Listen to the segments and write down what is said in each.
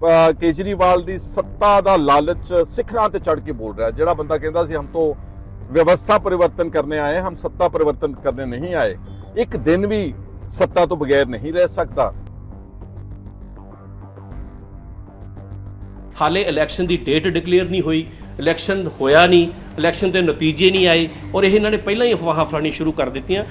ਕੇਜਰੀਵਾਲ ਦੀ ਸੱਤਾ ਦਾ ਲਾਲਚ ਸਿਖਰਾਂ ਤੇ ਚੜ ਕੇ ਬੋਲ ਰਿਹਾ। ਜਿਹੜਾ ਬੰਦਾ ਕਹਿੰਦਾ ਸੀ, ਹਮ ਤੋਂ ਵਿਵਸਥਾ ਪਰਿਵਰਤਨ ਕਰਨੇ ਆਏ ਹਮ ਸੱਤਾ ਪਰਿਵਰਤਨ ਕਰਨੇ ਨਹੀਂ ਆਏ। ਇੱਕ ਦਿਨ ਵੀ ਸੱਤਾ ਤੋਂ ਬਗੈਰ ਨਹੀਂ ਰਹਿ ਸਕਦਾ। ਹਾਲੇ ਇਲੈਕਸ਼ਨ ਦੀ ਡੇਟ ਡਿਕਲੇਅਰ ਨਹੀਂ ਹੋਈ, ਇਲੈਕਸ਼ਨ ਹੋਇਆ ਨਹੀਂ, ਇਲੈਕਸ਼ਨ ਦੇ ਨਤੀਜੇ ਨਹੀਂ ਆਏ ਔਰ ਇਹ ਇਹਨਾਂ ਨੇ ਪਹਿਲਾਂ ਹੀ ਅਫਵਾਹਾਂ ਫਲਾਣੀ ਸ਼ੁਰੂ ਕਰ ਦਿੱਤੀਆਂ।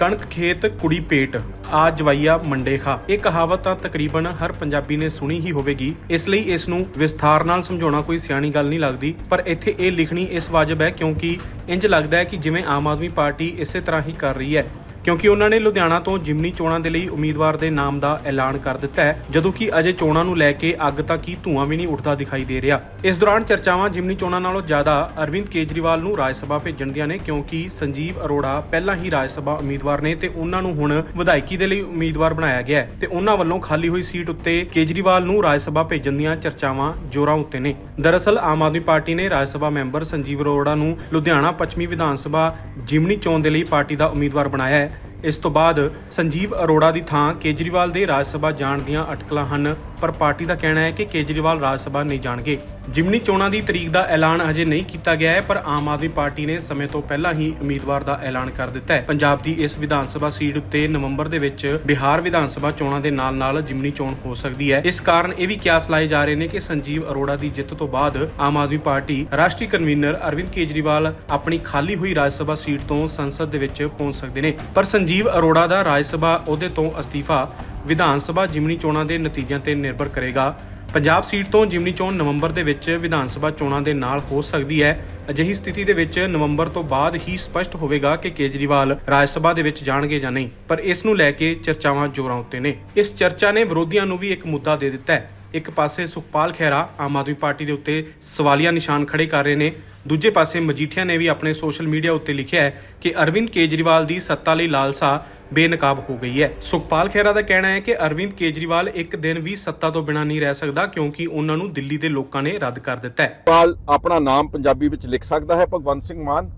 ਕਣਕ, ਖੇਤ, ਕੁੜੀ, ਪੇਟ, ਆ ਜਵਾਈਆ, ਮੰਡੇ, ਖਾ। ਇਹ ਕਹਾਵਤ ਤਾਂ ਤਕਰੀਬਨ ਹਰ ਪੰਜਾਬੀ ਨੇ ਸੁਣੀ ਹੀ ਹੋਵੇਗੀ। ਇਸ ਲਈ ਇਸ ਨੂੰ ਵਿਸਥਾਰ ਨਾਲ ਸਮਝਾਉਣਾ ਕੋਈ ਸਿਆਣੀ ਗੱਲ ਨਹੀਂ ਲੱਗਦੀ। ਪਰ ਇੱਥੇ ਇਹ ਲਿਖਣੀ ਇਸ ਵਾਜਬ ਹੈ ਕਿਉਂਕਿ ਇੰਜ ਲੱਗਦਾ ਹੈ ਕਿ ਜਿਵੇਂ ਆਮ ਆਦਮੀ ਪਾਰਟੀ ਇਸੇ ਤਰ੍ਹਾਂ ਹੀ ਕਰ ਰਹੀ ਹੈ। ਕਿਉਂਕਿ ਉਹਨਾਂ ਨੇ ਲੁਧਿਆਣਾ ਤੋਂ ਜਿਮਨੀ ਚੋਣਾਂ ਦੇ ਲਈ ਉਮੀਦਵਾਰ ਦੇ ਨਾਮ ਦਾ ਐਲਾਨ ਕਰ ਦਿੱਤਾ ਹੈ, ਜਦੋਂ ਕਿ ਅਜੇ ਚੋਣਾਂ ਨੂੰ ਲੈ ਕੇ ਅੱਗ ਤੱਕ ਹੀ ਧੂਆਂ ਵੀ ਨਹੀਂ ਉੱਠਦਾ ਦਿਖਾਈ ਦੇ ਰਿਹਾ। ਇਸ ਦੌਰਾਨ ਚਰਚਾਵਾਂ ਜਿਮਨੀ ਚੋਣਾਂ ਨਾਲੋਂ ਜ਼ਿਆਦਾ ਅਰਵਿੰਦ ਕੇਜਰੀਵਾਲ ਨੂੰ ਰਾਜ ਸਭਾ ਭੇਜਣ ਦੀਆਂ ਨੇ, ਕਿਉਂਕਿ ਸੰਜੀਵ ਅਰੋੜਾ ਪਹਿਲਾਂ ਹੀ ਰਾਜ ਸਭਾ ਉਮੀਦਵਾਰ ਨੇ ਤੇ ਉਹਨਾਂ ਨੂੰ ਹੁਣ ਵਿਧਾਇਕੀ ਦੇ ਲਈ ਉਮੀਦਵਾਰ ਬਣਾਇਆ ਗਿਆ ਹੈ ਤੇ ਉਹਨਾਂ ਵੱਲੋਂ ਖਾਲੀ ਹੋਈ ਸੀਟ ਉੱਤੇ ਕੇਜਰੀਵਾਲ ਨੂੰ ਰਾਜ ਸਭਾ ਭੇਜਣ ਦੀਆਂ ਚਰਚਾਵਾਂ ਜ਼ੋਰਾਂ ਉੱਤੇ ਨੇ। ਦਰਅਸਲ, ਆਮ ਆਦਮੀ ਪਾਰਟੀ ਨੇ ਰਾਜ ਸਭਾ ਮੈਂਬਰ ਸੰਜੀਵ ਅਰੋੜਾ ਨੂੰ ਲੁਧਿਆਣਾ ਪੱਛਮੀ ਵਿਧਾਨ ਸਭਾ ਜਿਮਨੀ ਚੋਣ ਦੇ ਲਈ ਪਾਰਟੀ ਦਾ ਉਮੀਦਵਾਰ ਬਣਾਇਆ ਹੈ। ਇਸ ਤੋਂ ਬਾਅਦ ਸੰਜੀਵ ਅਰੋੜਾ ਦੀ ਥਾਂ ਕੇਜਰੀਵਾਲ ਦੇ ਰਾਜ ਸਭਾ ਜਾਣ ਦੀਆਂ ਅਟਕਲਾਂ ਹਨ। ਪਰ ਪਾਰਟੀ ਦਾ ਕਹਿਣਾ ਹੈ ਕਿ ਕੇਜਰੀਵਾਲ ਰਾਜ ਸਭਾ ਨਹੀਂ ਜਾਣਗੇ। ਜਿਮਨੀ ਚੋਣਾਂ ਦੀ ਤਰੀਕ ਦਾ ਐਲਾਨ ਅਜੇ ਨਹੀਂ ਕੀਤਾ ਗਿਆ ਹੈ, ਪਰ ਆਮ ਆਦਮੀ ਪਾਰਟੀ ਨੇ ਸਮੇਂ ਤੋਂ ਪਹਿਲਾਂ ਹੀ ਉਮੀਦਵਾਰ ਦਾ ਐਲਾਨ ਕਰ ਦਿੱਤਾ ਹੈ। ਪੰਜਾਬ ਦੀ ਇਸ ਵਿਧਾਨ ਸਭਾ ਸੀਟ ਉੱਤੇ ਨਵੰਬਰ ਦੇ ਵਿੱਚ ਬਿਹਾਰ ਵਿਧਾਨ ਸਭਾ ਚੋਣਾਂ ਦੇ ਨਾਲ-ਨਾਲ ਜਿਮਨੀ ਚੋਣ ਹੋ ਸਕਦੀ ਹੈ। ਇਸ ਕਾਰਨ ਇਹ ਵੀ ਕਿਆਸ ਲਾਏ ਜਾ ਰਹੇ ਨੇ ਕਿ ਸੰਜੀਵ ਅਰੋੜਾ ਦੀ ਜਿੱਤ ਤੋਂ ਬਾਅਦ ਆਮ ਆਦਮੀ ਪਾਰਟੀ ਰਾਸ਼ਟਰੀ ਕਨਵੀਨਰ ਅਰਵਿੰਦ ਕੇਜਰੀਵਾਲ ਆਪਣੀ ਖਾਲੀ ਹੋਈ ਰਾਜ ਸਭਾ ਸੀਟ ਤੋਂ ਸੰਸਦ ਦੇ ਵਿੱਚ ਪਹੁੰਚ ਸਕਦੇ ਨੇ। ਪਰ ਸੰਜੀਵ ਅਰੋੜਾ ਦਾ ਰਾਜ ਸਭਾ ਅਹੁਦੇ ਤੋਂ ਅਸਤੀਫਾ ਵਿਧਾਨ ਸਭਾ ਜਿਮਨੀ ਚੋਣਾਂ ਦੇ ਨਤੀਜਿਆਂ ਤੇ ਨਿਰਭਰ ਕਰੇਗਾ। ਪੰਜਾਬ ਸੀਟ ਤੋਂ ਜਿਮਨੀ ਚੋਣ ਨਵੰਬਰ ਦੇ ਵਿੱਚ ਵਿਧਾਨ ਸਭਾ ਚੋਣਾਂ ਦੇ ਨਾਲ ਹੋ ਸਕਦੀ ਹੈ। ਅਜਿਹੀ ਸਥਿਤੀ ਦੇ ਵਿੱਚ ਨਵੰਬਰ ਤੋਂ ਬਾਅਦ ਹੀ ਸਪਸ਼ਟ ਹੋਵੇਗਾ ਕਿ ਕੇਜਰੀਵਾਲ ਰਾਜ ਸਭਾ ਦੇ ਵਿੱਚ ਜਾਣਗੇ ਜਾਂ ਨਹੀਂ, ਪਰ ਇਸ ਨੂੰ ਲੈ ਕੇ ਚਰਚਾਵਾਂ ਜ਼ੋਰਾਂ ਉੱਤੇ ਨੇ। ਇਸ ਚਰਚਾ ਨੇ ਵਿਰੋਧੀਆਂ ਨੂੰ ਵੀ ਇੱਕ ਮੁੱਦਾ ਦੇ ਦਿੱਤਾ ਹੈ। ਇੱਕ ਪਾਸੇ ਸੁਖਪਾਲ ਖਹਿਰਾ ਆਮ ਆਦਮੀ ਪਾਰਟੀ ਦੇ ਉੱਤੇ ਸਵਾਲੀਆ ਨਿਸ਼ਾਨ ਖੜੇ ਕਰ ਰਹੇ ਨੇ। ਦੂਜੇ ਪਾਸੇ ਮਜੀਠੀਆ ਨੇ ਵੀ ਆਪਣੇ ਸੋਸ਼ਲ ਮੀਡੀਆ ਉੱਤੇ ਲਿਖਿਆ ਹੈ ਕਿ ਅਰਵਿੰਦ ਕੇਜਰੀਵਾਲ ਦੀ ਸੱਤਾ ਲਈ ਲਾਲਸਾ ਬੇਨਕਾਬ ਹੋ ਗਈ ਹੈ। ਸੁਖਪਾਲ ਖਹਿਰਾ ਦਾ ਕਹਿਣਾ ਹੈ ਕਿ ਅਰਵਿੰਦ ਕੇਜਰੀਵਾਲ ਇੱਕ ਦਿਨ ਵੀ ਸੱਤਾ ਤੋਂ ਬਿਨਾਂ ਨਹੀਂ ਰਹਿ ਸਕਦਾ ਕਿਉਂਕਿ ਉਹਨਾਂ ਨੂੰ ਦਿੱਲੀ ਦੇ ਲੋਕਾਂ ਨੇ ਰੱਦ ਕਰ ਦਿੱਤਾ ਹੈ। ਪਾਲ ਆਪਣਾ ਨਾਮ ਪੰਜਾਬੀ ਵਿੱਚ ਲਿਖ ਸਕਦਾ ਹੈ, ਭਗਵੰਤ ਸਿੰਘ ਮਾਨ।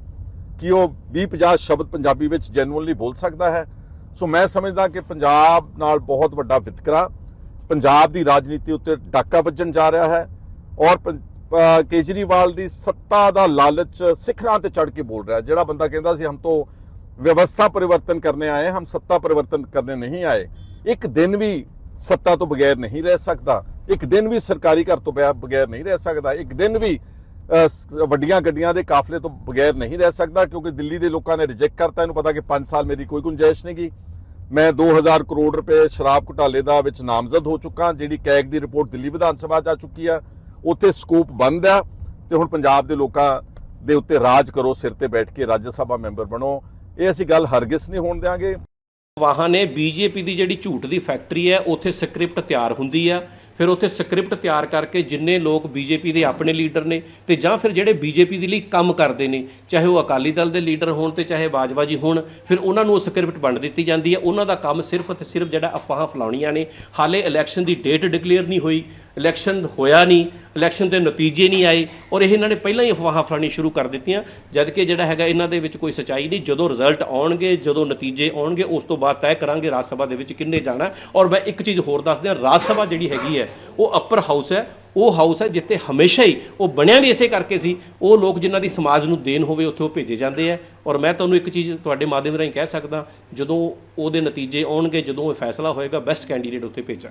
ਕਿ ਉਹ 20-50 ਸ਼ਬਦ ਪੰਜਾਬੀ ਵਿੱਚ ਜੈਨੂਅਲੀ ਬੋਲ ਸਕਦਾ ਹੈ? ਸੋ ਮੈਂ ਸਮਝਦਾ ਕਿ ਪੰਜਾਬ ਨਾਲ ਬਹੁਤ ਵੱਡਾ ਵਿਤਕਰਾ, ਪੰਜਾਬ ਦੀ ਰਾਜਨੀਤੀ ਉੱਤੇ ਡਾਕਾ ਵੱਜਣ ਜਾ ਰਿਹਾ ਹੈ ਔਰ ਪੰ- ਕੇਜਰੀਵਾਲ ਦੀ ਸੱਤਾ ਦਾ ਲਾਲਚ ਸਿਖਰਾਂ ਤੇ ਚੜ ਕੇ ਬੋਲ ਰਿਹਾ, ਜਿਹੜਾ ਬੰਦਾ ਕਹਿੰਦਾ ਸੀ, ਹਮ ਤੋਂ ਵਿਵਸਥਾ ਪਰਿਵਰਤਨ ਕਰਨੇ ਆਏ, ਹਮ ਸੱਤਾ ਪਰਿਵਰਤਨ ਕਰਨੇ ਨਹੀਂ ਆਏ। ਇੱਕ ਦਿਨ ਵੀ ਸੱਤਾ ਤੋਂ ਬਗੈਰ ਨਹੀਂ ਰਹਿ ਸਕਦਾ। ਇੱਕ ਦਿਨ ਵੀ ਸਰਕਾਰੀ ਘਰ ਤੋਂ ਬਿਆ- ਬਗੈਰ ਨਹੀਂ ਰਹਿ ਸਕਦਾ। ਇੱਕ ਦਿਨ ਵੀ ਵੱਡੀਆਂ ਗੱਡੀਆਂ ਦੇ ਕਾਫਲੇ ਤੋਂ ਬਗੈਰ ਨਹੀਂ ਰਹਿ ਸਕਦਾ, ਕਿਉਂਕਿ ਦਿੱਲੀ ਦੇ ਲੋਕਾਂ ਨੇ ਰਿਜੈਕਟ ਕਰਤਾ। ਇਹਨੂੰ ਪਤਾ ਕਿ 5 ਸਾਲ ਮੇਰੀ ਕੋਈ ਗੁੰਜਾਇਸ਼ ਨਹੀਂ ਗੀ ਮੈਂ 2000 ਕਰੋੜ ਰੁਪਏ ਸ਼ਰਾਬ ਘੁਟਾਲੇ ਦਾ ਵਿੱਚ ਨਾਮਜ਼ਦ ਹੋ ਚੁੱਕਾ। ਜਿਹੜੀ ਕੈਗ ਦੀ ਰਿਪੋਰਟ ਦਿੱਲੀ ਵਿਧਾਨ ਸਭਾ 'ਚ ਆ ਚੁੱਕੀ ਆ, ਉੱਥੇ ਸਕੂਪ ਬੰਦ ਆ। ਤੇ ਹੁਣ ਪੰਜਾਬ ਦੇ ਲੋਕਾਂ ਦੇ ਉੱਤੇ ਰਾਜ ਕਰੋ, ਸਿਰ ਤੇ ਬੈਠ ਕੇ ਰਾਜ ਸਭਾ ਮੈਂਬਰ ਬਣੋ। ਇਹ ਅਸੀਂ ਗੱਲ ਹਰਗਿਸ ਨਹੀਂ ਹੋਣ ਦਿਆਂਗੇ। ਵਾਹਾਂ ਨੇ ਬੀਜੇਪੀ ਦੀ ਜਿਹੜੀ ਝੂਠ ਦੀ ਫੈਕਟਰੀ ਹੈ, ਉੱਥੇ ਸਕ੍ਰਿਪਟ ਤਿਆਰ ਹੁੰਦੀ ਆ। ਫਿਰ ਉੱਥੇ ਸਕ੍ਰਿਪਟ ਤਿਆਰ ਕਰਕੇ ਜਿੰਨੇ ਲੋਕ ਬੀਜੇਪੀ ਦੇ ਆਪਣੇ ਲੀਡਰ ਨੇ ਤੇ ਜਾਂ ਫਿਰ ਜਿਹੜੇ ਬੀਜੇਪੀ ਦੇ ਲਈ ਕੰਮ ਕਰਦੇ ਨੇ, ਚਾਹੇ ਉਹ ਅਕਾਲੀ ਦਲ ਦੇ ਲੀਡਰ ਹੋਣ ਤੇ ਚਾਹੇ ਬਾਜਵਾ ਜੀ ਹੋਣ, ਫਿਰ ਉਹਨਾਂ ਨੂੰ ਉਹ ਸਕ੍ਰਿਪਟ ਵੰਡ ਦਿੱਤੀ ਜਾਂਦੀ ਹੈ। ਉਹਨਾਂ ਦਾ ਕੰਮ ਸਿਰਫ ਤੇ ਸਿਰਫ ਜਿਹੜਾ ਅਫਵਾਹਾਂ ਫਲਾਉਣੀਆਂ ਨੇ। ਹਾਲੇ ਇਲੈਕਸ਼ਨ ਦੀ ਡੇਟ ਡਿਕਲੇਅਰ ਨਹੀਂ ਹੋਈ। ਇਲੈਕਸ਼ਨ ਹੋਇਆ ਨਹੀਂ, ਇਲੈਕਸ਼ਨ ਦੇ ਨਤੀਜੇ ਨਹੀਂ ਆਏ ਔਰ ਇਹ ਇਹਨਾਂ ਨੇ ਪਹਿਲਾਂ ਹੀ ਅਫਵਾਹਾਂ ਫਲਾਣੀ ਸ਼ੁਰੂ ਕਰ ਦਿੱਤੀਆਂ ਜਦ ਕਿ ਜਿਹੜਾ ਹੈਗਾ ਇਹਨਾਂ ਦੇ ਵਿੱਚ ਕੋਈ ਸਚਾਈ ਨਹੀਂ, ਜਦੋਂ ਰਿਜ਼ਲਟ ਆਉਣਗੇ, ਜਦੋਂ ਨਤੀਜੇ ਆਉਣਗੇ, ਉਸ ਤੋਂ ਬਾਅਦ ਤੈਅ ਕਰਾਂਗੇ ਰਾਜ ਸਭਾ ਦੇ ਵਿੱਚ ਕਿੰਨੇ ਜਾਣਾ। ਔਰ ਮੈਂ ਇੱਕ ਚੀਜ਼ ਹੋਰ ਦੱਸ ਦਿਆਂ ਰਾਜ ਸਭਾ ਜਿਹੜੀ ਹੈਗੀ ਹੈ, ਉਹ ਅਪਰ ਹਾਊਸ ਹੈ, ਉਹ ਹਾਊਸ ਹੈ ਜਿੱਥੇ ਹਮੇਸ਼ਾ ਹੀ ਉਹ ਬਣਿਆ ਵੀ ਇਸੇ ਕਰਕੇ ਸੀ, ਉਹ ਲੋਕ ਜਿਨ੍ਹਾਂ ਦੀ ਸਮਾਜ ਨੂੰ ਦੇਣ ਹੋਵੇ ਉੱਥੇ ਉਹ ਭੇਜੇ ਜਾਂਦੇ ਆ ਔਰ ਮੈਂ ਤੁਹਾਨੂੰ ਇੱਕ ਚੀਜ਼ ਤੁਹਾਡੇ ਮਾਧਿਅਮ ਰਾਹੀਂ ਕਹਿ ਸਕਦਾ ਜਦੋਂ ਉਹਦੇ ਨਤੀਜੇ ਆਉਣਗੇ, ਜਦੋਂ ਇਹ ਫੈਸਲਾ ਹੋਏਗਾ ਬੈਸਟ ਕੈਂਡੀਡੇਟ ਉੱਥੇ ਭੇਜਾਂ